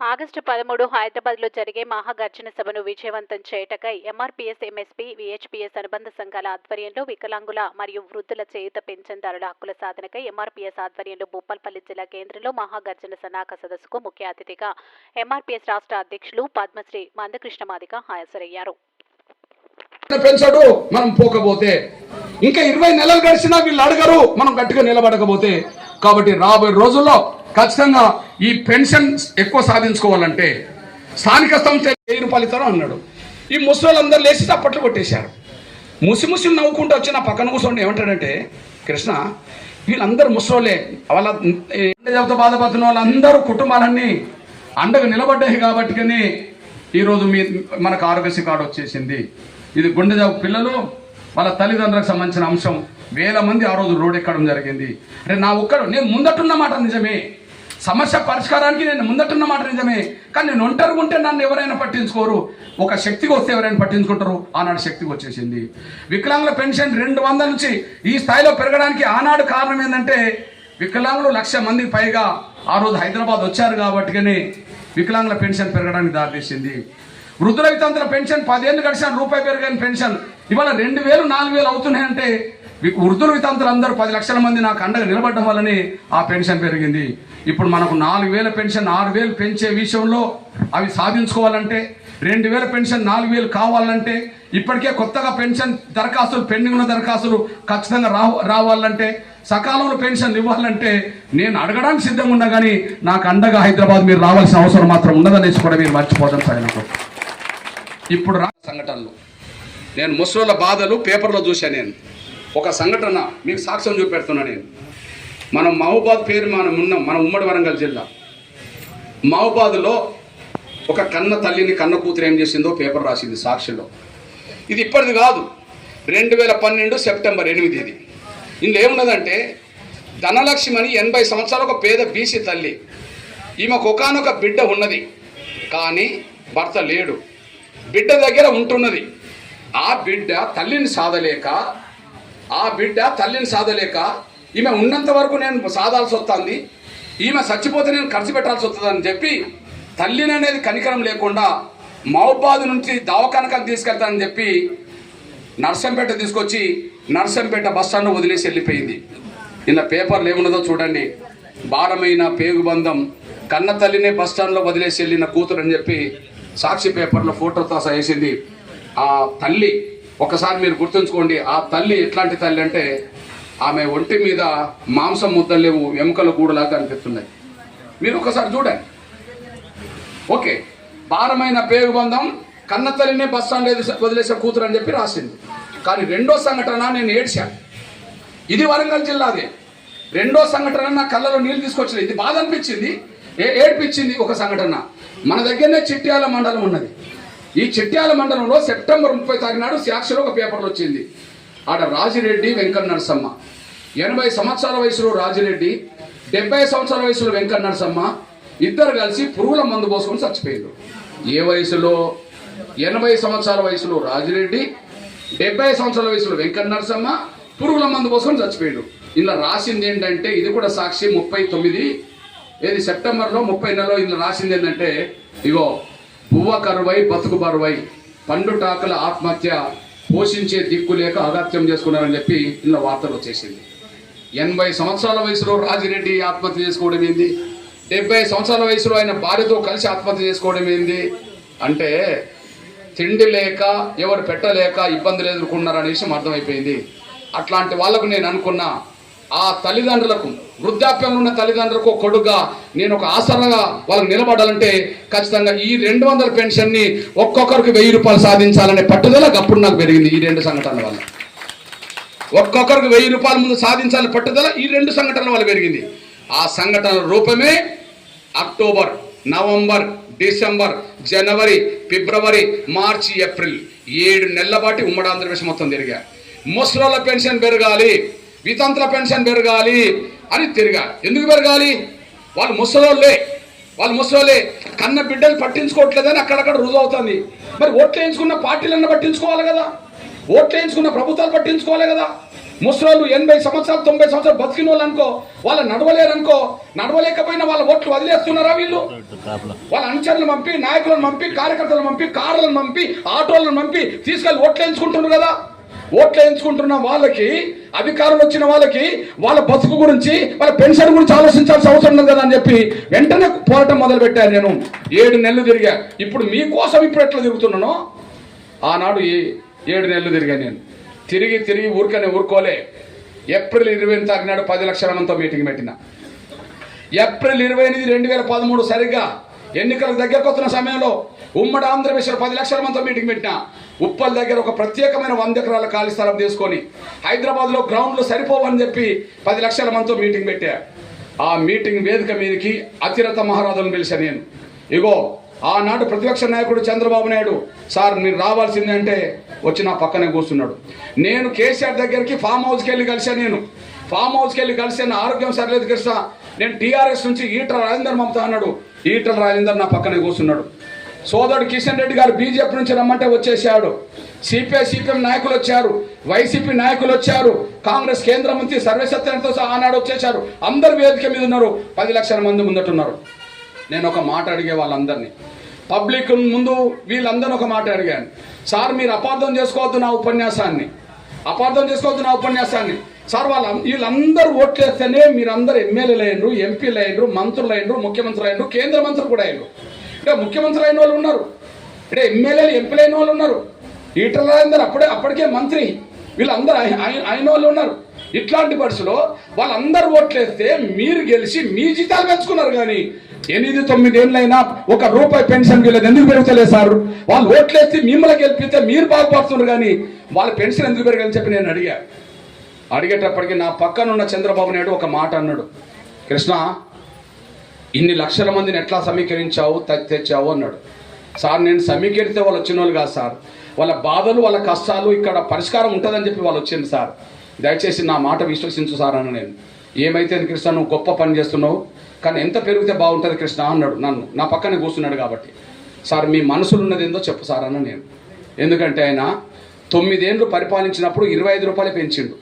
August పదమూడు హైదరాబాద్లో జరిగే మహాగర్జన సభను విజయవంతం చేయటకై ఎంఆర్పీఎస్ ఎంఎస్పీ విహెచ్పీఎస్ అనుబంధ సంఘాల ఆధ్వర్యంలో వికలాంగుల మరియు వృద్ధుల చేయుత పెన్షన్దారుల హక్కుల సాధనకై ఎంఆర్పీఎస్ ఆధ్వర్యంలో భూపాల్పల్లి జిల్లా కేంద్రంలో మహాగర్జన సన్నాహక సదస్సుకు ముఖ్య అతిథిగా ఎంఆర్పీఎస్ రాష్ట్ర అధ్యక్షులు పద్మశ్రీ మందకృష్ణ మాదిక హాజరయ్యారు. పెంచడు మనం పోకపోతే. ఇంకా ఇరవై నెలలు గడిచినా వీళ్ళు అడగరు మనం గట్టిగా నిలబడకపోతే. కాబట్టి రాబోయే రోజుల్లో ఖచ్చితంగా ఈ పెన్షన్ ఎక్కువ సాధించుకోవాలంటే స్థానిక సంస్థ వెయ్యి రూపాయలు ఇస్తారో అన్నాడు. ఈ ముసలోళ్ళందరూ లేచి తప్పట్లు కొట్టేశారు. ముసి ముసి నవ్వుకుంటూ వచ్చి నా పక్కన కూర్చోండి ఏమంటాడంటే కృష్ణ వీళ్ళందరూ ముసలోలే వాళ్ళ చెబుతా బాధపడుతున్న వాళ్ళందరూ కుటుంబాలన్నీ అండగా నిలబడ్డాయి కాబట్టి ఈరోజు మీ మనకు ఆరోగ్యశ్రీ కార్డు వచ్చేసింది. ఇది గుండె జాబు పిల్లలు వాళ్ళ తల్లిదండ్రులకు సంబంధించిన అంశం. వేల మంది ఆ రోజు రోడ్ ఎక్కడం జరిగింది. అంటే నా ఒక్కడు నేను ముందట్టున్నమాట నిజమే. సమస్య పరిష్కారానికి నేను ముందటున్న మాట నిజమే. కానీ నేను ఒంటరి ఉంటే నన్ను ఎవరైనా పట్టించుకోరు. ఒక శక్తికి వస్తే ఎవరైనా పట్టించుకుంటారు. ఆనాడు శక్తికి వచ్చేసింది. వికలాంగుల పెన్షన్ రెండు వందల నుంచి ఈ స్థాయిలో పెరగడానికి ఆనాడు కారణం ఏంటంటే వికలాంగులు లక్ష మందికి పైగా ఆ రోజు హైదరాబాద్ వచ్చారు కాబట్టిగానే వికలాంగుల పెన్షన్ పెరగడానికి దారితీసింది. వృద్ధుల వితంతుల పెన్షన్ పదేళ్ళు గడిచిన రూపాయి పెరిగిన పెన్షన్. ఇవాళ రెండు వేలు నాలుగు వేలు అవుతున్నాయంటే వృద్ధుల వితంతులు అందరూ పది లక్షల మంది నాకు అండగా నిలబడడం వల్లనే ఆ పెన్షన్ పెరిగింది. ఇప్పుడు మనకు నాలుగు వేల పెన్షన్ ఆరు వేలు పెంచే విషయంలో అవి సాధించుకోవాలంటే రెండు వేల పెన్షన్ నాలుగు వేలు కావాలంటే ఇప్పటికే కొత్తగా పెన్షన్ దరఖాస్తులు పెండింగ్ ఉన్న దరఖాస్తులు ఖచ్చితంగా రా రావాలంటే సకాలంలో పెన్షన్ ఇవ్వాలంటే నేను అడగడానికి సిద్ధంగా ఉన్నా కానీ నాకు అండగా హైదరాబాద్ మీరు రావాల్సిన అవసరం మాత్రం ఉండదనేసి కూడా మీరు మర్చిపోతాను సార్ ఇప్పుడు రా సంఘటనలు. నేను ముసలోళ్ళ బాధలు పేపర్లో చూశాను నేను. ఒక సంఘటన మీకు సాక్ష్యం చూపెడుతున్నా నేను. మనం మహోబాద్ పేరు మనం ఉన్నాం మన ఉమ్మడి వరంగల్ జిల్లా. మహబూబాద్లో ఒక కన్న తల్లిని కన్న కూతురు ఏం చేసిందో పేపర్ రాసింది సాక్షిలో. ఇది ఇప్పటిది కాదు. రెండు వేల పన్నెండు సెప్టెంబర్ ఎనిమిది ఇది. ఇందులో ఏమున్నదంటే ధనలక్ష్మి అని ఎనభై సంవత్సరాల ఒక పేద బీసీ తల్లి. ఈమెకు ఒకనొక బిడ్డ ఉన్నది. కానీ భర్త లేడు. బిడ్డ దగ్గర ఉంటున్నది. ఆ బిడ్డ తల్లిని సాధలేక ఆ బిడ్డ తల్లిని సాధలేక ఈమె ఉన్నంత వరకు నేను సాధాల్సి వస్తుంది ఈమె చచ్చిపోతే నేను ఖర్చు పెట్టాల్సి వస్తుందని చెప్పి తల్లిని అనేది కనికరం లేకుండా మహబాద్ నుంచి దవాఖానకం తీసుకెళ్తానని చెప్పి నర్సంపేట తీసుకొచ్చి నర్సంపేట బస్ స్టాండ్ వదిలేసి వెళ్ళిపోయింది. ఇలా పేపర్లు ఏమున్నదో చూడండి. భారమైన పేగుబంధం కన్న తల్లినే బస్ స్టాండ్లో వదిలేసి వెళ్ళిన కూతురు అని చెప్పి సాక్షి పేపర్లో ఫోటోతో వేసింది. ఆ తల్లి ఒకసారి మీరు గుర్తుంచుకోండి ఆ తల్లి ఎట్లాంటి తల్లి అంటే ఆమె ఒంటి మీద మాంసం ముద్దలేవు ఎముకల గూడులాగా కనిపిస్తున్నాయి. మీరు ఒకసారి చూడండి. ఓకే భారమైన పేగుబంధం కన్న తల్లినే బస్ స్టాండ్ వదిలేసే కూతురు అని చెప్పి రాసింది. కానీ రెండో సంఘటన నేను ఏడ్చాను. ఇది వరంగల్ జిల్లాదే. రెండో సంఘటన నా కళ్ళలో నీళ్ళు తీసుకొచ్చింది ఇది బాధ అనిపించింది ఏ ఏడ్పించింది ఒక సంఘటన. మన దగ్గరనే చిట్యాల మండలం ఉన్నది. ఈ చిట్యాల మండలంలో సెప్టెంబర్ ముప్పై తారీఖు నాడు సాక్షిలో ఒక పేపర్లో వచ్చింది. ఆడ రాజిరెడ్డి వెంకట నరసమ్మ ఎనభై సంవత్సరాల వయసులో రాజిరెడ్డి డెబ్బై సంవత్సరాల వయసులో వెంకట నరసమ్మ ఇద్దరు కలిసి పురుగుల మందు పోసుకొని చచ్చిపోయారు ఏ వయసులో? ఎనభై సంవత్సరాల వయసులో రాజిరెడ్డి డెబ్బై సంవత్సరాల వయసులో వెంకట నరసమ్మ పురుగుల మందు పోసుకొని చచ్చిపోయాడు ఇలా రాసింది ఏంటంటే ఇది కూడా సాక్షి ముప్పై తొమ్మిది ఏది సెప్టెంబర్లో? ముప్పై నెలలో ఇందులో రాసింది ఏంటంటే ఇగో పువ్వ కరువై బతుకు బరువై పండుటాకుల ఆత్మహత్య పోషించే దిక్కు లేక అగత్యం చేసుకున్నారని చెప్పి ఇలా వార్తలు వచ్చేసింది. ఎనభై సంవత్సరాల వయసులో రాజిరెడ్డి ఆత్మహత్య చేసుకోవడం ఏంది? డెబ్బై సంవత్సరాల వయసులో ఆయన భార్యతో కలిసి ఆత్మహత్య చేసుకోవడం ఏంది? అంటే తిండి లేక ఎవరు పెట్టలేక ఇబ్బందులు ఎదుర్కొన్నారనే విషయం అర్థమైపోయింది. అట్లాంటి వాళ్ళకు నేను అనుకున్నా ఆ తల్లిదండ్రులకు వృద్ధాప్యంలో ఉన్న తల్లిదండ్రులకు కొడుగా నేను ఒక ఆసరగా వాళ్ళకి నిలబడాలంటే ఖచ్చితంగా ఈ రెండు వందల పెన్షన్ని ఒక్కొక్కరికి వెయ్యి రూపాయలు సాధించాలనే పట్టుదల అప్పుడు నాకు పెరిగింది ఈ రెండు సంఘటనల వల్ల. ఒక్కొక్కరికి వెయ్యి రూపాయల ముందు సాధించాలని పట్టుదల ఈ రెండు సంఘటనల వల్ల పెరిగింది. ఆ సంఘటనల రూపమే అక్టోబర్ నవంబర్ డిసెంబర్ జనవరి ఫిబ్రవరి మార్చి ఏప్రిల్ ఏడు నెలల పాటి ఉమ్మడి ఆంధ్రప్రదేశ్ మొత్తం తిరిగా ముసలోళ్ళ పెన్షన్ పెరగాలి. వితంతుల పెన్షన్ పెరగాలి అని తిరిగా ఎందుకు పెరగాలి? వాళ్ళు ముసలోళ్ళే. వాళ్ళు ముసలోళ్ళే. కన్న బిడ్డలు పట్టించుకోవట్లేదని అక్కడక్కడ రుజువు అవుతుంది. మరి ఓట్లు వేయించుకున్న పార్టీలన్నా పట్టించుకోవాలి కదా. ఓట్లు వేయించుకున్న ప్రభుత్వాలు పట్టించుకోవాలి కదా. ముసలోళ్ళు ఎనభై సంవత్సరాలు తొంభై సంవత్సరాలు బతికిన వాళ్ళు అనుకో వాళ్ళు నడవలేరు అనుకో నడవలేకపోయినా వాళ్ళ ఓట్లు వదిలేస్తున్నారా వీళ్ళు? వాళ్ళ అనుచరులను పంపి నాయకులను పంపి కార్యకర్తలను పంపి కార్లను పంపి ఆటోలను పంపి తీసుకెళ్ళి ఓట్లు వేయించుకుంటున్నారు కదా. ఓట్లు ఎంచుకుంటున్న వాళ్ళకి అధికారం వచ్చిన వాళ్ళకి వాళ్ళ బతుకు గురించి వాళ్ళ పెన్షన్ గురించి ఆలోచించాల్సిన అవసరం ఉంది కదా అని చెప్పి వెంటనే పోరాటం మొదలు పెట్టాను నేను. ఏడు నెలలు తిరిగా. ఇప్పుడు మీకోసం ఇప్పుడు ఎట్లా తిరుగుతున్నానో? ఆనాడు ఈ ఏడు నెలలు తిరిగా నేను. తిరిగి తిరిగి ఊరికనే ఊరుకోలే. ఏప్రిల్ ఇరవై తారీఖు నాడు పది లక్షల మందితో మీటింగ్ పెట్టిన. ఏప్రిల్ ఇరవై ఎనిమిది రెండు వేల పదమూడు సరిగ్గా ఎన్నికలకు దగ్గరకు వస్తున్న సమయంలో ఉమ్మడి ఆంధ్రప్రదేశ్లో పది లక్షల మందితో మీటింగ్ పెట్టిన ఉప్పల్ దగ్గర ఒక ప్రత్యేకమైన వంద ఎకరాల ఖాళీ స్థలం తీసుకొని హైదరాబాద్లో గ్రౌండ్లు సరిపోవని చెప్పి పది లక్షల మందితో మీటింగ్ పెట్టా. ఆ మీటింగ్ వేదిక మీదకి అతిరథ మహారాజులను పిలిచా నేను. ఇగో ఆనాడు ప్రతిపక్ష నాయకుడు చంద్రబాబు నాయుడు సార్ మీరు రావాల్సిందంటే అంటే వచ్చి నా పక్కనే కూర్చున్నాడు. నేను కేసీఆర్ దగ్గరికి ఫామ్ హౌస్కి వెళ్ళి కలిశాను నేను. ఫామ్ హౌస్కి వెళ్ళి కలిసి నా ఆరోగ్యం సరిలేదు కృష్ణ. నేను టీఆర్ఎస్ నుంచి ఈటల రాజేందర్ మమతా అన్నాడు. ఈటల రాజేందర్ నా పక్కనే కూర్చున్నాడు. సోదరుడు కిషన్ రెడ్డి గారు బీజేపీ నుంచి రమ్మంటే వచ్చేసాడు సిపిఐ సిపిఎం నాయకులు వచ్చారు. వైసీపీ నాయకులు వచ్చారు. కాంగ్రెస్ కేంద్ర మంత్రి సర్వసత్యంతో సహా ఆనాడు వచ్చేసారు అందరు వేదిక మీద ఉన్నారు. పది లక్షల మంది ముందటున్నారు. నేను ఒక మాట అడిగే వాళ్ళందరినీ. పబ్లిక్ ముందు వీళ్ళందరినీ ఒక మాట అడిగాను. సార్ మీరు అపార్థం చేసుకోవద్దు నా ఉపన్యాసాన్ని. అపార్థం చేసుకోవద్దు నా ఉపన్యాసాన్ని. సార్ వాళ్ళ వీళ్ళందరూ ఓట్లేస్తేనే మీరందరూ ఎమ్మెల్యేలు అయినరు ఎంపీలు అయినరు మంత్రులు అయినరు ముఖ్యమంత్రులు అయినరు కేంద్ర మంత్రులు కూడా అయినరు ఇక్కడ ముఖ్యమంత్రులు అయిన వాళ్ళు ఉన్నారు. అంటే ఎమ్మెల్యేలు ఎంపీలు అయిన వాళ్ళు ఉన్నారు. ఈటల రాజేందర్ అప్పుడే అప్పటికే మంత్రి. వీళ్ళందరూ అయి- అయిన వాళ్ళు ఉన్నారు. ఇట్లాంటి పరిస్థితిలో వాళ్ళందరూ ఓట్లేస్తే మీరు గెలిచి మీ జీతాలు పెంచుకున్నారు కానీ ఎనిమిది తొమ్మిది ఏళ్ళైనా ఒక రూపాయి పెన్షన్ వీళ్ళది ఎందుకు పెరుగుతలేదు సార్? వాళ్ళు ఓట్లేస్తే మిమ్మల్ని గెలిపిస్తే మీరు బాగుపడుతున్నారు కానీ వాళ్ళ పెన్షన్ ఎందుకు పెరగాలని చెప్పి నేను అడిగా. అడిగేటప్పటికి నా పక్కనున్న చంద్రబాబు నాయుడు ఒక మాట అన్నాడు. కృష్ణ ఇన్ని లక్షల మందిని ఎట్లా సమీకరించావు తెచ్చావు అన్నాడు. సార్ నేను సమీకరిస్తే వాళ్ళు వచ్చిన వాళ్ళు కాదు సార్. వాళ్ళ బాధలు వాళ్ళ కష్టాలు ఇక్కడ పరిష్కారం ఉంటుందని చెప్పి వాళ్ళు వచ్చింది సార్. దయచేసి నా మాట విశ్వసించు సార్ అన్న నేను. ఏమైతే కృష్ణ నువ్వు గొప్ప పని చేస్తున్నావు కానీ ఎంత పెరిగితే బాగుంటుంది కృష్ణ అన్నాడు నన్ను. నా పక్కనే కూర్చున్నాడు కాబట్టి. సార్ మీ మనసులో ఉన్నది ఏందో చెప్పు సార్ అన్న నేను. ఎందుకంటే ఆయన తొమ్మిదేండ్లు పరిపాలించినప్పుడు ఇరవై ఐదు రూపాయలు పెంచిండు.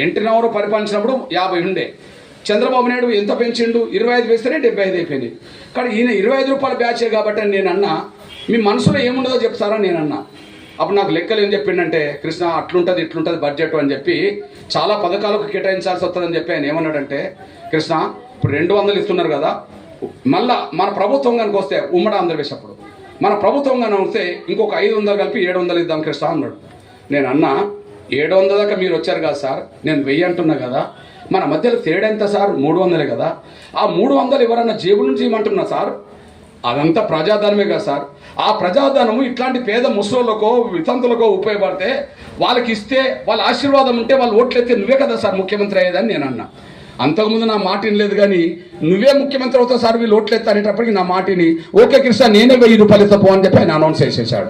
ఎంటినవరు పరిపాలించినప్పుడు యాభై ఉండే. చంద్రబాబు నాయుడు ఎంత పెంచిండు? ఇరవై ఐదు వేస్తేనే డెబ్బై ఐదు అయిపోయింది. కానీ ఈయన ఇరవై ఐదు రూపాయల బ్యాచే కాబట్టి నేను అన్నా మీ మనసులో ఏముండదో చెప్తారా నేను అన్నా. అప్పుడు నాకు లెక్కలు ఏం చెప్పిండంటే కృష్ణ అట్లుంటుంది ఇట్లుంటుంది బడ్జెట్ అని చెప్పి చాలా పథకాలకు కేటాయించాల్సి వస్తుందని చెప్పి ఆయన ఏమన్నాడంటే కృష్ణ ఇప్పుడు రెండు వందలు ఇస్తున్నారు కదా మళ్ళా మన ప్రభుత్వం కనుక వస్తే ఉమ్మడి ఆంధ్రప్రదేశ్ అప్పుడు. మన ప్రభుత్వం కనుక వస్తే ఇంకొక ఐదు వందలు కలిపి ఏడు వందలు ఇద్దాం కృష్ణ అన్నాడు. నేను అన్నా ఏడు వందల దాకా మీరు వచ్చారు కదా సార్ నేను వెయ్యి అంటున్నా కదా మన మధ్యలో తేడా ఎంత సార్? మూడు వందలే కదా. ఆ మూడు వందలు ఎవరన్నా జేబు నుంచి ఇవ్వమంటున్నా సార్? అదంతా ప్రజాధనమే కదా సార్. ఆ ప్రజాధనము ఇట్లాంటి పేద ముసలోళ్ళకో వితంతులకో ఉపయోగపడితే వాళ్ళకి ఇస్తే వాళ్ళ ఆశీర్వాదం ఉంటే వాళ్ళు ఓట్లు ఎత్తే నువ్వే కదా సార్ ముఖ్యమంత్రి అయ్యేదని నేను అన్నా. అంతకుముందు నా మాట వినలేదు కానీ నువ్వే ముఖ్యమంత్రి అవుతావు సార్ వీళ్ళు ఓట్లు ఎత్తానేటప్పటికి నా మాటిని ఓకే కృష్ణ నేనే వెయ్యి రూపాయలు ఎత్తపో అని చెప్పి ఆయన అనౌన్స్ చేసేసాడు.